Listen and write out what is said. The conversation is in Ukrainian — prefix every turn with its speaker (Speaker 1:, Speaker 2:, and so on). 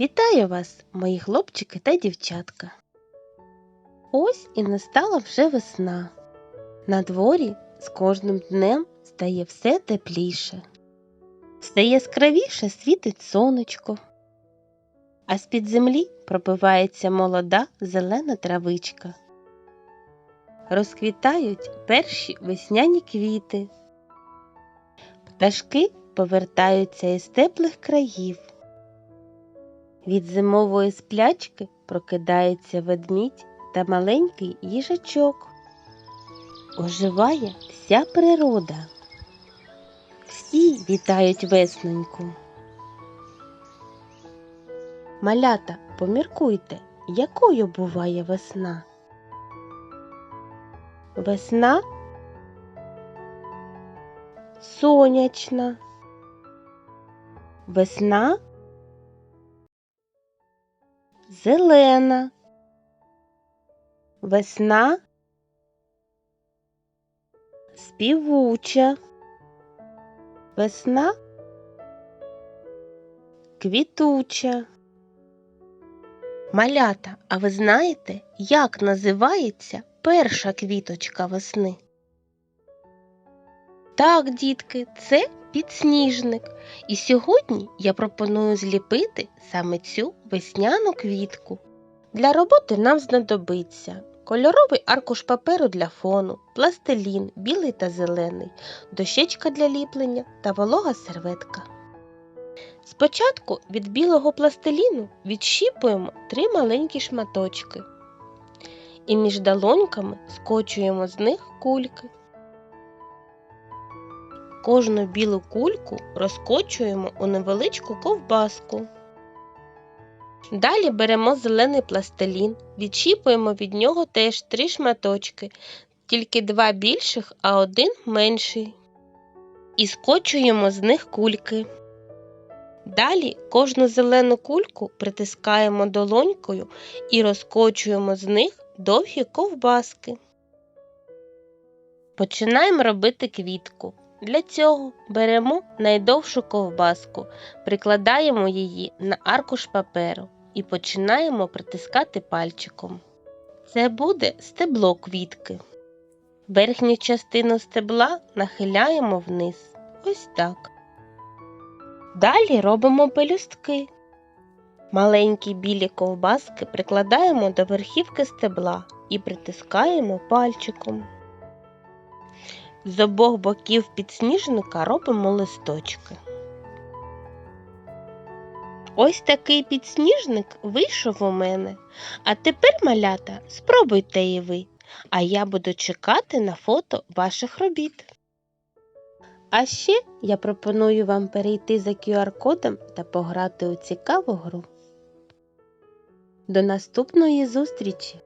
Speaker 1: Вітаю вас, мої хлопчики та дівчатка. Ось і настала вже весна. На дворі з кожним днем стає все тепліше. Все яскравіше світить сонечко, а з-під землі пробивається молода зелена травичка. Розквітають перші весняні квіти. Пташки повертаються із теплих країв. Від зимової сплячки прокидається ведмідь та маленький їжачок. Оживає вся природа. Всі вітають весноньку. Малята, поміркуйте, якою буває весна? Весна сонячна. Весна зелена. Весна співуча. Весна квітуча. Малята, а ви знаєте, як називається перша квіточка весни? Так, дітки, це підсніжник. І сьогодні я пропоную зліпити саме цю весняну квітку. Для роботи нам знадобиться кольоровий аркуш паперу для фону, пластилін, білий та зелений, дощечка для ліплення та волога серветка. Спочатку від білого пластиліну відщіпуємо три маленькі шматочки і між долоньками скочуємо з них кульки. Кожну білу кульку розкочуємо у невеличку ковбаску. Далі беремо зелений пластилін, відчіпуємо від нього теж три шматочки, тільки два більших, а один менший. І скочуємо з них кульки. Далі кожну зелену кульку притискаємо долонькою і розкочуємо з них довгі ковбаски. Починаємо робити квітку. Для цього беремо найдовшу ковбаску, прикладаємо її на аркуш паперу і починаємо притискати пальчиком. Це буде стебло квітки. Верхню частину стебла нахиляємо вниз. Ось так. Далі робимо пелюстки. Маленькі білі ковбаски прикладаємо до верхівки стебла і притискаємо пальчиком. З обох боків підсніжника робимо листочки. Ось такий підсніжник вийшов у мене. А тепер, малята, спробуйте і ви, а я буду чекати на фото ваших робіт. А ще я пропоную вам перейти за QR-кодом та пограти у цікаву гру. До наступної зустрічі!